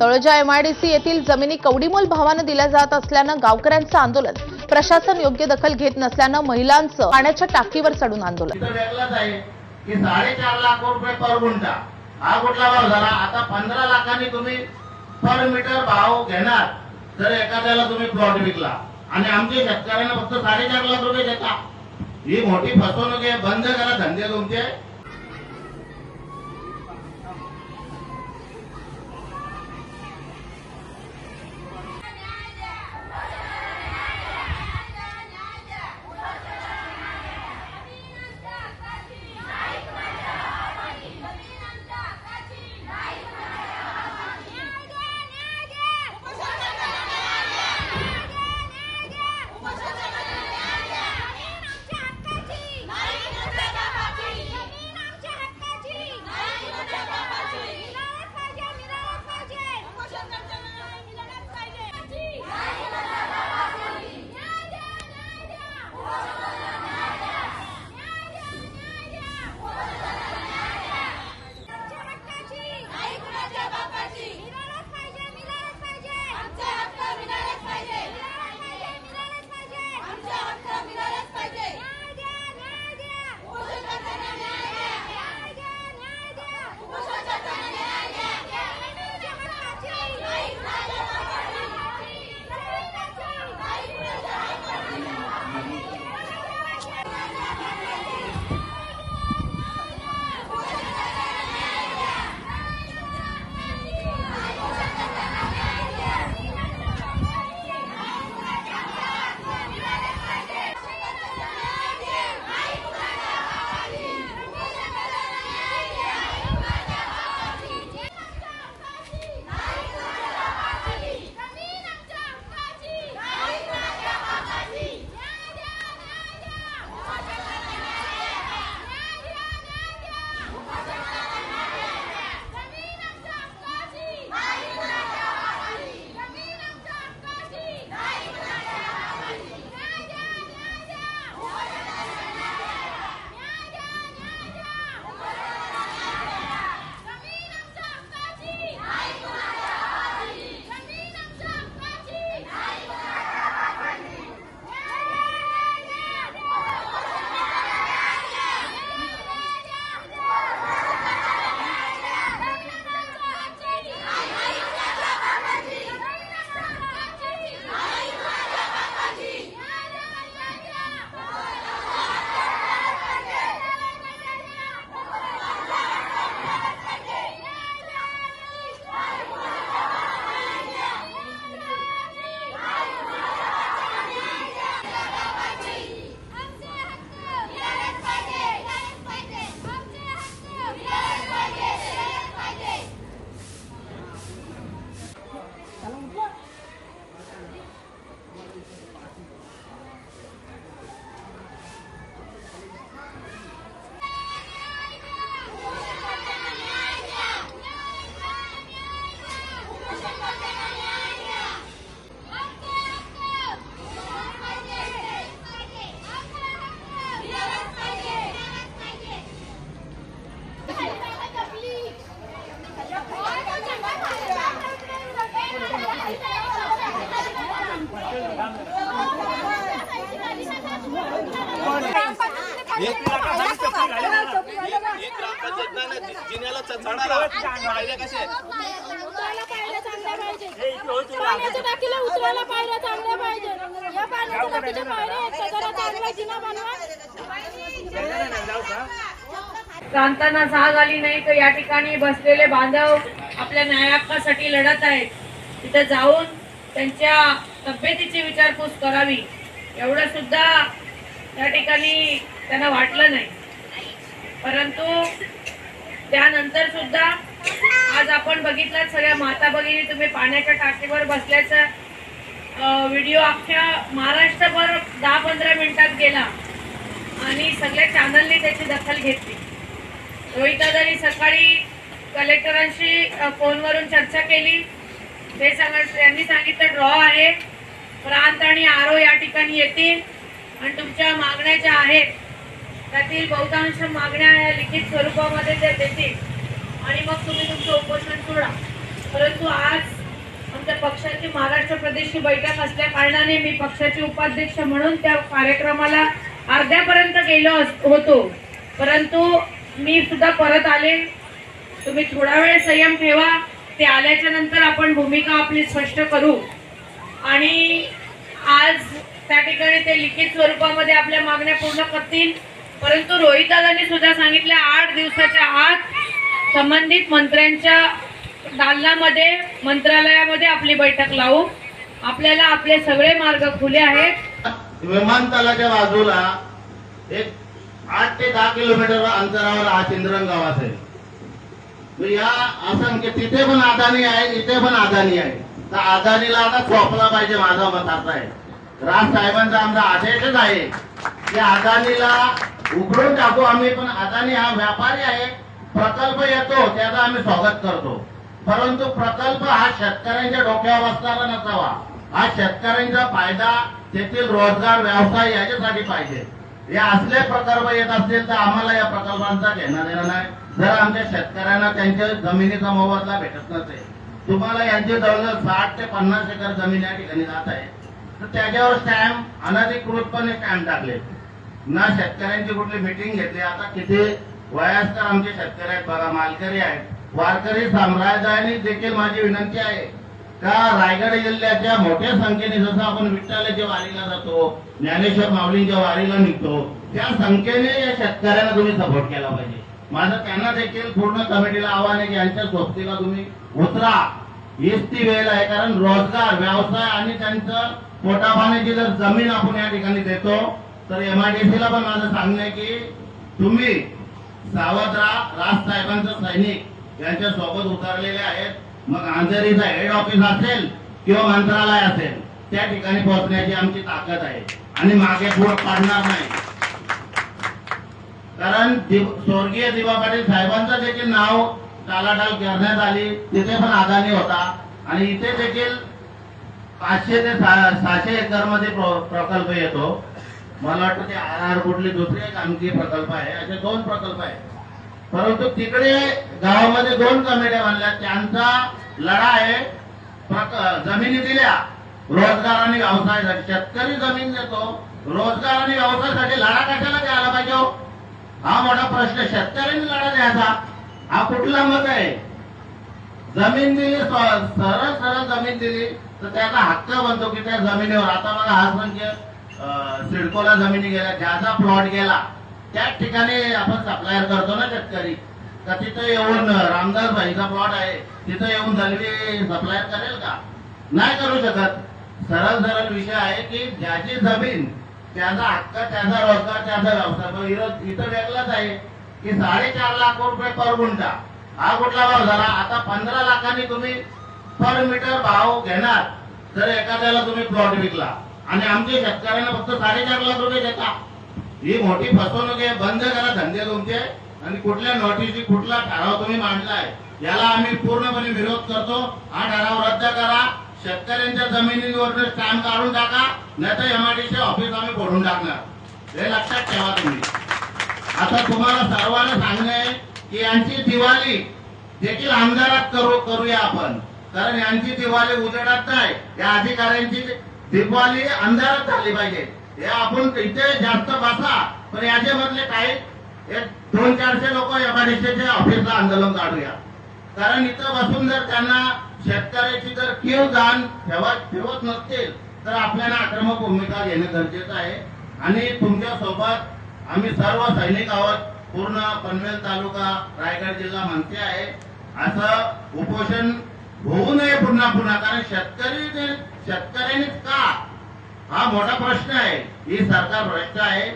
Taloja MIDC येथील जमिनी कवडीमोल भावानं दिल्या जात असल्यानं गावकऱ्यांचं आंदोलन. प्रशासन योग्य दखल घेत नसल्यानं महिलांचं पाण्याच्या टाकीवर चढून आंदोलन. की साडेचार लाख रुपये पर गुंठा. हा कुठला भाव झाला? आता पंधरा लाखांनी तुम्ही पर मीटर भाव घेणार. जर एखाद्याला तुम्ही प्लॉट विकला. आणि आमच्या शेतकऱ्यांना फक्त साडेचार लाख रुपये देता. ही मोठी फसवणूक आहे. बंद करा धंदे तुमचे. जिन्याला चढायला फायदे कसे? आहेत उतरायला पायऱ्या चांगल्या पाहिजे पाण्याच्या टाकीला उतरायला पायऱ्या चांगल्या पाहिजे. या पाण्याच्या टाकीच्या पायऱ्या आहेत त्या जरा चांगला जिना बनवा. प्रांतांना जाग आली नाही तर या ठिकाणी बसलेले बांधव आपल्या न्यायासाठी लढत आहेत. तिथे जाऊन त्यांच्या तब्येतीची विचारपूस करावी. एवढं सुद्धा त्या ठिकाणी त्यांना वाटलं नाही. परंतु त्यानंतर सुद्धा आज आपण बघितलं सगळ्या माता भगिनी तुम्ही पाण्याच्या टाकीवर बसल्याचा व्हिडिओ अख्ख्या महाराष्ट्रभर दहा पंधरा मिनिटात गेला. आणि सगळ्या चॅनलने त्याची दखल घेतली. रोहितादानी सकाळी कलेक्टरांशी फोनवरून चर्चा केली. ते सांग त्यांनी सांगितलं ड्रॉ आहे. प्रांत आणि आरो या ठिकाणी येतील. आणि तुमच्या मागण्या ज्या आहेत त्यातील बहुतांश मागण्या या लिखित स्वरूपामध्ये ते देतील. आणि मग तुम्ही तुमचं उपोषण सोडा. परंतु आज आमच्या पक्षाची महाराष्ट्र प्रदेशची बैठक असल्या कारणाने मी पक्षाचे उपाध्यक्ष म्हणून त्या कार्यक्रमाला अर्ध्यापर्यंत गेलो होतो. परंतु मी सुद्धा परत आले. तुम्ही थोडा वेळ संयम ठेवा. ते आल्याच्यानंतर आपण भूमिका आपली स्पष्ट करू. आणि आज त्या ठिकाणी ते लिखित स्वरूपामध्ये आपल्या मागण्या पूर्ण करतील. परंतु रोहितदादांनी सुद्धा सांगितलं आठ दिवसाच्या आत संबंधित मंत्र्यांच्या दालनामध्ये मंत्रालयामध्ये आपली बैठक लावू. आपल्याला आपले सगळे मार्ग खुले आहेत. विमानतळाच्या बाजूला एक आठ ते दहा किलोमीटर अंतरावर हा चिंद्रन गाव असेल. या असंख्य तिथे पण अदानी आहे इथे पण अदानी आहे. तर अदानीला आता चोपला पाहिजे माझा मत असा आहे. राज साहेबांचा आमचा आदेशच आहे की अदानीला उघडून टाकू आम्ही पण अदानी हा व्यापारी आहे. प्रकल्प येतो त्याचं आम्ही स्वागत करतो. परंतु प्रकल्प हा शेतकऱ्यांच्या डोक्यावर असताना नसावा. हा शेतकऱ्यांचा फायदा तेथील रोजगार व्यवसाय याच्यासाठी पाहिजे. हे असले प्रकल्प येत असतील तर आम्हाला या प्रकल्पांचा घेणं देणं नाही. जर आमच्या शेतकऱ्यांना त्यांच्या जमिनीचा मोबदला भेटत नसेल तुम्हाला यांची जवळजवळ साठ ते पन्नास एकर जमीन या ठिकाणी जात आहे तर त्याच्यावर स्टॅम्प अनधिकृतपणे स्टॅम्प टाकले. ना शेतकऱ्यांची कुठली मिटिंग घेतली? आता किती वयस्कर आमचे शेतकरी आहेत बघा मालकरी आहेत. वारकरी साम्राज्याने देखील माझी विनंती आहे. का रायगड जिल्ह्याच्या मोठ्या संख्येने जसं आपण विठ्ठलाच्या वारीला जातो ज्ञानेश्वर माऊलींच्या वारीला निघतो त्या संख्येने या शेतकऱ्यांना तुम्ही सपोर्ट केला पाहिजे. माझं त्यांना देखील पूर्ण कमिटीला आव्हान आहे की यांच्या सोबतीला तुम्ही उतरा. हीच ती वेळ आहे कारण रोजगार व्यवसाय आणि त्यांचं पोटापाण्याची जर जमीन आपण या ठिकाणी देतो तर एमआयडीसीला पण माझं सांगणं आहे की तुम्ही सावधरा राज साहेबांचं सैनिक यांच्या सोबत उतरलेले आहेत. मग अंधेरीचं हेड ऑफिस असेल किंवा मंत्रालय असेल त्या ठिकाणी पोहोचण्याची आमची ताकद आहे. आणि मागे पुढे पाडणार नाही. कारण स्वर्गीय दिवा पाटील साहेबांचं देखील नाव टालाटाल करण्यात आली. तिथे पण आदानी होता. आणि इथे देखील पाचशे ते सहाशे एकरमध्ये प्रकल्प येतो. मला वाटतं ते आर आर दुसरे एक आणखी प्रकल्प आहे. असे दोन प्रकल्प आहेत. परंतु तिकडे गावामध्ये दोन कमिट्या बांधल्या. त्यांचा लढा आहे जमिनी दिल्या. रोजगार आणि व्यवसायासाठी. शेतकरी जमीन देतो. रोजगार आणि व्यवसायासाठी लढा कशाला द्यायला पाहिजे हो? हा मोठा प्रश्न. शेतकऱ्यांनी लढा द्यायचा. हा कुठला मत आहे? जमीन दिली सरळ सरळ जमीन दिली तर त्याचा हक्क बनतो की त्या जमिनीवर. आता मला हा संख्या सिडकोला जमिनी गेल्या ज्याचा प्लॉट गेला त्याच ठिकाणी आपण सप्लायर करतो ना शेतकरी. तर तिथं येऊन रामदास भाईचा प्लॉट आहे तिथं येऊन दलवी सप्लायर करेल का? नाही करू शकत. सरळ सरळ विषय आहे की ज्याची जमीन त्याचा हक्क त्याचा रोजगार त्याचा व्यवसाय. इथं इथं वेगळाच आहे की साडेचार लाख रुपये पर गुंठा. हा कुठला भाव झाला? आता पंधरा लाखांनी तुम्ही पर मीटर भाव घेणार तर एखाद्याला तुम्ही प्लॉट विकला. आणि आमच्या शेतकऱ्यांना फक्त साडेचार लाख रुपये देता. ही मोठी फसवणूक आहे. बंद करा धंदे तुमचे. आणि कुठल्या नोटीसी कुठला ठराव तुम्ही मांडलाय याला आम्ही पूर्णपणे विरोध करतो. हा ठराव रद्द करा. शेतकऱ्यांच्या जमिनीवर स्टॅम्प काढून टाका. नाही तर एमआयडीसी ऑफिस आम्ही फोडून टाकणार. हे लक्षात ठेवा तुम्ही. आता तुम्हाला सर्वांना सांगणं आहे की यांची दिवाळी देखील आमदारात करू करूया आपण. कारण यांची दिवाळी उजेडात नाही. या अधिकाऱ्यांची दिवाळी अंधारात झाली पाहिजे. हे आपण इथे जास्त बसा पण याच्या मधले काही एक दोन चारशे लोक एमआयडीसीच्या ऑफिसला आंदोलन काढूया. कारण इथं बसून जर त्यांना शेतकऱ्याची जर कीव जाण ठेवत ठेवत नसतील तर आपल्याला आक्रमक भूमिका घेणं गरजेचं आहे. आणि तुमच्यासोबत आम्ही सर्व सैनिक आहोत. पूर्ण पनवेल तालुका रायगड जिल्हा म्हणते आहे. असं उपोषण होऊ नये पुन्हा पुन्हा कारण शेतकरी जे- शेतकऱ्यांनीच का? हा मोठा प्रश्न आहे. ही सरकार भ्रष्ट आहे.